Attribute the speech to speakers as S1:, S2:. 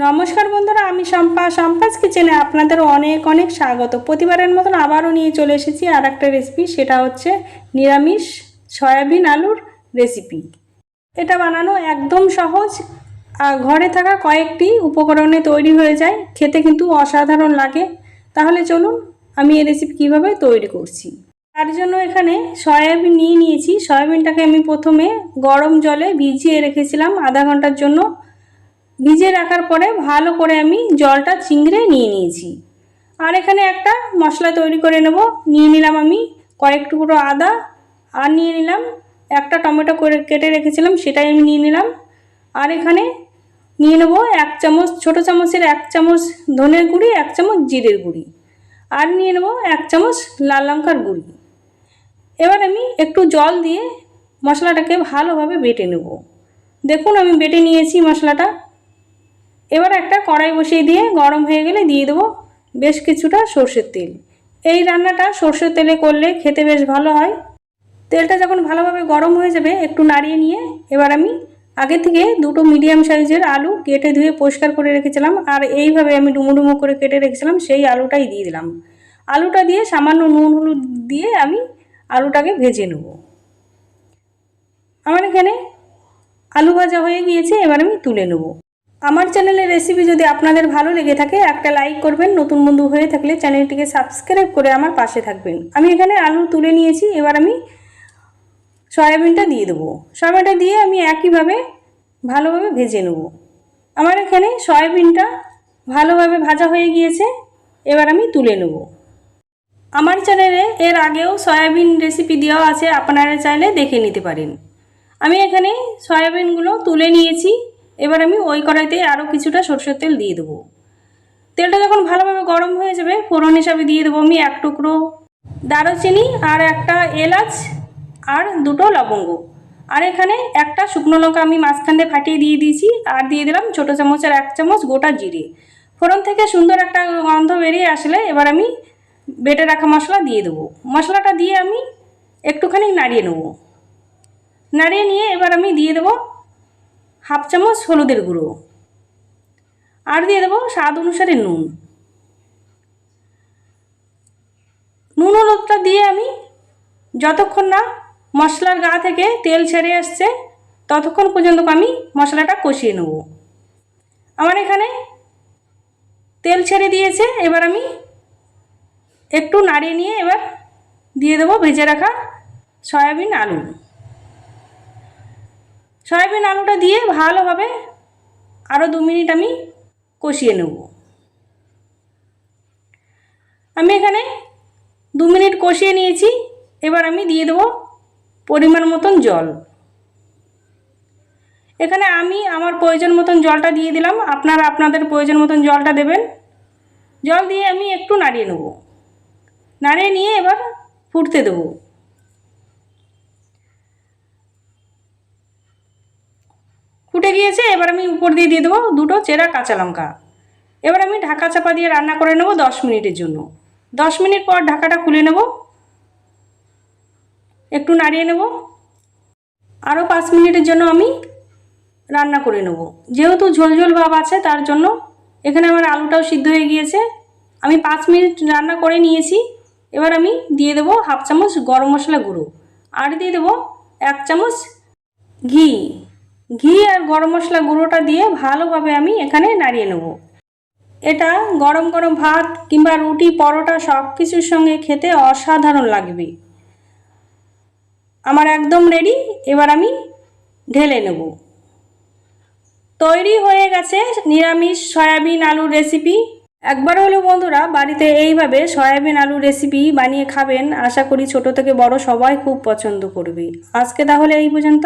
S1: নমস্কার বন্ধুরা, আমি শম্পা। শম্পাস কিচেনে আপনাদের অনেক অনেক স্বাগত। প্রতিবারের মতন আবারও নিয়ে চলে এসেছি আর একটা রেসিপি সেটা হচ্ছে নিরামিষ সয়াবিন আলুর রেসিপি এটা বানানো একদম সহজ। আর ঘরে থাকা কয়েকটি উপকরণে তৈরি হয়ে যায়। খেতে কিন্তু অসাধারণ লাগে। তাহলে চলুন আমি এই রেসিপি কীভাবে তৈরি করছি। তার জন্য এখানে সয়াবিন নিয়ে নিয়েছি। সয়াবিনটাকে আমি প্রথমে গরম জলে ভিজিয়ে রেখেছিলাম আধা ঘণ্টার জন্য। ভিজিয়ে রাখার পরে ভালো করে আমি জলটা চিংড়ে নিয়ে নিয়েছি। আর এখানে একটা মশলা তৈরি করে নেব। নিয়ে নিলাম আমি কয়েক টুকরো আদা আর নিয়ে নিলাম একটা টমেটো করে কেটে রেখেছিলাম, সেটাই আমি নিয়ে নিলাম। আর এখানে নিয়ে নেব এক চামচ, ছোটো চামচের এক চামচ ধনের গুঁড়ি, এক চামচ জিরের গুঁড়ি। আর নিয়ে নেব এক চামচ লাল লঙ্কার গুঁড়ি। এবার আমি একটু জল দিয়ে মশলাটাকে ভালোভাবে বেটে নেব। দেখুন আমি বেটে নিয়েছি মশলাটা। এবার একটা কড়াই বসিয়ে দিয়ে গরম হয়ে গেলে দিয়ে দেবো বেশ কিছুটা সর্ষের তেল। এই রান্নাটা সর্ষের তেলে করলে খেতে বেশ ভালো হয়। তেলটা যখন ভালোভাবে গরম হয়ে যাবে একটু নাড়িয়ে নিয়ে এবার আমি আগে থেকে দুটো মিডিয়াম সাইজের আলু কেটে ধুয়ে পরিষ্কার করে রেখেছিলাম আর এইভাবে আমি ডুমো ডুমো করে কেটে রেখেছিলাম সেই আলুটাই দিয়ে দিলাম। আলুটা দিয়ে সামান্য নুন হলুদ দিয়ে আমি আলুটাকে ভেজে নেব। আমার এখানে আলু ভাজা হয়ে গিয়েছে, এবার আমি তুলে নেব। আমার চ্যানেলের রেসিপি যদি আপনাদের ভালো লেগে থাকে, একটা লাইক করবেন। নতুন বন্ধু হয়ে থাকলে চ্যানেলটিকে সাবস্ক্রাইব করে আমার পাশে থাকবেন। আমি এখানে আলু তুলে নিয়েছি, এবার আমি সয়াবিনটা দিয়ে দেবো। সয়াবিনটা দিয়ে আমি একইভাবে ভালোভাবে ভেজে নেব। আমার এখানে সয়াবিনটা ভালোভাবে ভাজা হয়ে গিয়েছে, এবার আমি তুলে নেব। আমার চ্যানেলে এর আগেও সয়াবিন রেসিপি দেওয়া আছে, আপনারা চাইলে দেখে নিতে পারেন। আমি এখানে সয়াবিনগুলো তুলে নিয়েছি এবার আমি ওই কড়াইতে আরও কিছুটা সরষের তেল দিয়ে দেবো। তেলটা যখন ভালোভাবে গরম হয়ে যাবে, ফোড়ন হিসাবে দিয়ে দেবো আমি এক টুকরো দারুচিনি আর একটা এলাচ আর দুটো লবঙ্গ। আর এখানে একটা শুকনো লঙ্কা আমি মাঝখানে ফাটিয়ে দিয়ে দিয়েছি আর দিয়ে দিলাম ছোটো চামচের এক চামচ গোটা জিরে। ফোড়ন থেকে সুন্দর একটা গন্ধ বেরিয়ে আসলে এবার আমি বেটে রাখা মশলা দিয়ে দেবো। মশলাটা দিয়ে আমি একটুখানি নাড়িয়ে নেব। নাড়িয়ে নিয়ে এবার আমি দিয়ে দেবো হাফ চামচ হলুদের গুঁড়ো। আর দিয়ে দেবো স্বাদ অনুসারে নুন। নুন হলুদটা দিয়ে আমি যতক্ষণ না মশলার গা থেকে তেল ছেড়ে আসছে, ততক্ষণ পর্যন্ত আমি মশলাটা কষিয়ে নেব। আমার এখানে তেল ছেড়ে দিয়েছে, এবার আমি একটু নাড়িয়ে নিয়ে এবার দিয়ে দেবো ভেজে রাখা সয়াবিন আলু। সয়াবিন আলুটা দিয়ে ভালোভাবে আরও দু মিনিট আমি কষিয়ে নেব। আমি এখানে দু মিনিট কষিয়ে নিয়েছি। এবার আমি দিয়ে দেবো পরিমাণ মতন জল। এখানে আমি আমার প্রয়োজন মতন জলটা দিয়ে দিলাম। আপনারা আপনাদের প্রয়োজন মতন জলটা দেবেন। জল দিয়ে আমি একটু নাড়িয়ে নেব। নাড়িয়ে নিয়ে এবার ফুটতে দেবো। ফুটে গিয়েছে, এবার আমি উপর দিয়ে দিয়ে দেবো দুটো চেরা কাঁচা লঙ্কা। এবার আমি ঢাকা চাপা দিয়ে রান্না করে নেব দশ মিনিটের জন্য। দশ মিনিট পর ঢাকাটা খুলে নেব। একটু নাড়িয়ে নেব। আরও পাঁচ মিনিটের জন্য আমি রান্না করে নেব। যেহেতু ঝোল ঝোল ভাব আছে, তার জন্য এখানে আমার আলুটাও সিদ্ধ হয়ে গিয়েছে। আমি পাঁচ মিনিট রান্না করে নিয়েছি। এবার আমি দিয়ে দেবো হাফ চামচ গরম মশলা গুঁড়ো। আর দিয়ে দেবো এক চামচ ঘি। ঘি আর গরম মশলা গুঁড়োটা দিয়ে ভালোভাবে আমি এখানে নাড়িয়ে নেব। এটা গরম গরম ভাত কিংবা রুটি, পরোটা সব কিছুর সঙ্গে খেতে অসাধারণ লাগবে। আমার একদম রেডি এবার আমি ঢেলে নেব। তৈরি হয়ে গেছে নিরামিষ সয়াবিন আলুর রেসিপি একবার হলেও বন্ধুরা, বাড়িতে এইভাবে সয়াবিন আলুর রেসিপি বানিয়ে খাবেন, আশা করি ছোট থেকে বড় সবাই খুব পছন্দ করবে। আজকে তাহলে এই পর্যন্ত।